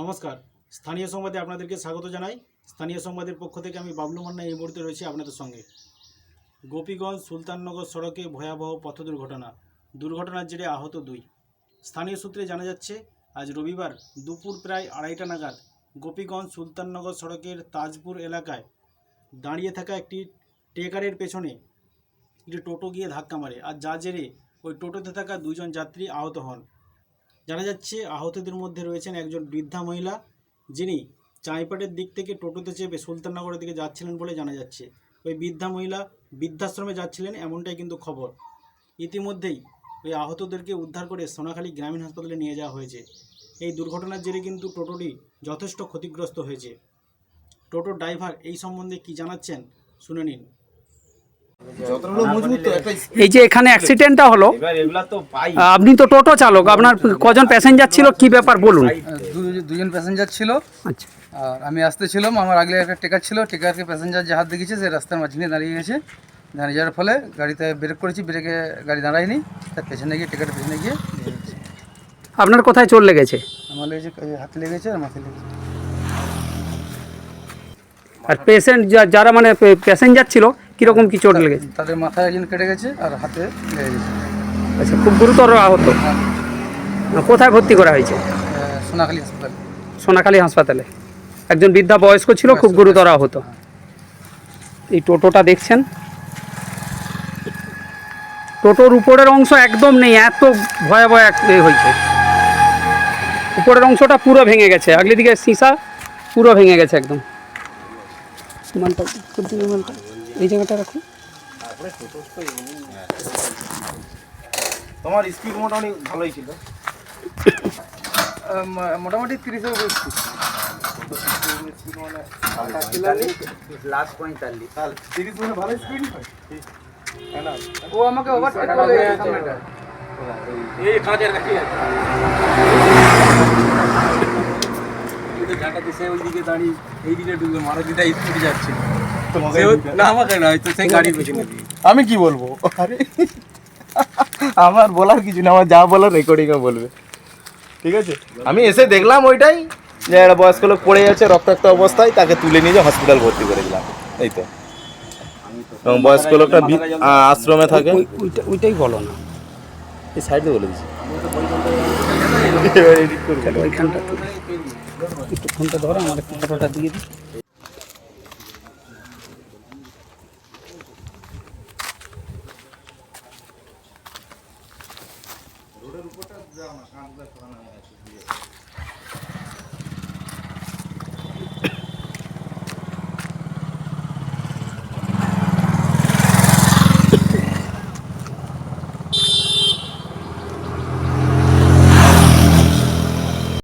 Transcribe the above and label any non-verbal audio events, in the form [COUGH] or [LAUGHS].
নমস্কার। স্থানীয় সংবাদে আপনাদেরকে স্বাগত জানাই। স্থানীয় সংবাদের পক্ষ থেকে আমি বাবলু মান্না এই মুহূর্তে রয়েছি আপনাদের সঙ্গে। গোপীগঞ্জ সুলতাননগর সড়কে ভয়াবহ পথ দুর্ঘটনা, দুর্ঘটনার জেরে আহত দুই। স্থানীয় সূত্রে জানা যাচ্ছে, আজ রবিবার দুপুর প্রায় আড়াইটা নাগাদ গোপীগঞ্জ সুলতাননগর সড়কের তাজপুর এলাকায় দাঁড়িয়ে থাকা একটি টেকারের পেছনে একটি টোটো গিয়ে ধাক্কা মারে। আর যা জেরে ওই টোটোতে থাকা দুজন যাত্রী আহত হন। জানা যাচ্ছে আহতদের মধ্যে রয়েছেন একজন বৃদ্ধা মহিলা যিনি চাঁইপাটের দিক থেকে টোটোতে চেপে সুলতাননগরের দিকে যাচ্ছিলেন বলে জানা যাচ্ছে। ওই বৃদ্ধা মহিলা বৃদ্ধাশ্রমে যাচ্ছিলেন এমনটাই কিন্তু খবর। ইতিমধ্যেই ওই আহতদেরকে উদ্ধার করে সোনাখালী গ্রামীণ হাসপাতালে নিয়ে যাওয়া হয়েছে। এই দুর্ঘটনার জেরে কিন্তু টোটোটি যথেষ্ট ক্ষতিগ্রস্ত হয়েছে। টোটোর ড্রাইভার এই সম্বন্ধে কি জানাচ্ছেন শুনে নিন যতগুলো মজবুত তো একটা এই যে এখানে অ্যাক্সিডেন্টটা হলো তো আপনি তো টোটো চালক আপনার কজন প্যাসেঞ্জার ছিল কি ব্যাপার বলুন? দুজন প্যাসেঞ্জার ছিল। আচ্ছা। আর আমি আসতেছিলাম আমার আগলে একটা টেকার ছিল টেকারকে প্যাসেঞ্জার যে হাত দেখেছে সে রাস্তার মাঝখানে দাঁড়িয়ে গেছে। দাঁড়িয়ে যাওয়ার ফলে গাড়িতে ব্রেক করেছি ব্রেকে গাড়ি দাঁড়ায়নি তার পেছনে গিয়ে টেকারের পেছনে গিয়ে [LAUGHS] আপনার কোথায় চলে গেছে আমার লেগেছে হাতে লেগেছে আর মাথায় লেগেছে। আর পেশেন্ট যারা মানে প্যাসেঞ্জার ছিল কীরকম কি চোট লেগেছে? তাদের মাথায় একজন কেটে গেছে আর হাতে লেগে গেছে। আচ্ছা খুব গুরুতর আহত। কোথায় ভর্তি করা হয়েছে? সোনাখালী হাসপাতাল। সোনাখালী হাসপাতালে। একজন বৃদ্ধা বয়স্ক ছিল খুব গুরুতর আহত। এই টোটোটা দেখছেন? টোটোর উপরের অংশ একদম নেই এত ভয়াবহ এক হয়েছে। উপরের অংশটা পুরো ভেঙে গেছে। আগলি দিকে সীসা পুরো ভেঙে গেছে একদম। এই জায়গাটা রাখুন। তোমার স্পিড মোটামুটি ভালোই ছিল। মোটামুটি তিরিশের উপর মানে ভালো স্পিড হয়? ও আমাকে ওভারটেক করে এই কাজের কাছে জায়গাতে সে ওইদিকে দাঁড়িয়ে এইদিকে মারুতিটা স্পিড যাচ্ছে। আমি কি বলব? আরে আমার বলার কিছু না আমার যা বলার রেকর্ডিংয়ে বলবে। ঠিক আছে? আমি এসে দেখলাম ওইটাই যে একটা বয়স্ক লোক পড়ে যাচ্ছে রক্তাক্ত অবস্থায় তাকে তুলে নিয়ে যে হসপিটাল ভর্তি করে দিলাম। এই তো। এবং বয়স্ক লোকটা আশ্রমে থাকে। ওই- ওইটা ওইটাই বলো না। এই সাইডে বলে দিচ্ছি ওইখানটা একটু ফোনটা ধরো আমার একটু ফটোটা দিয়ে দিই। ওটার উপরটা দাম সাত হাজার টাকা নামে আছে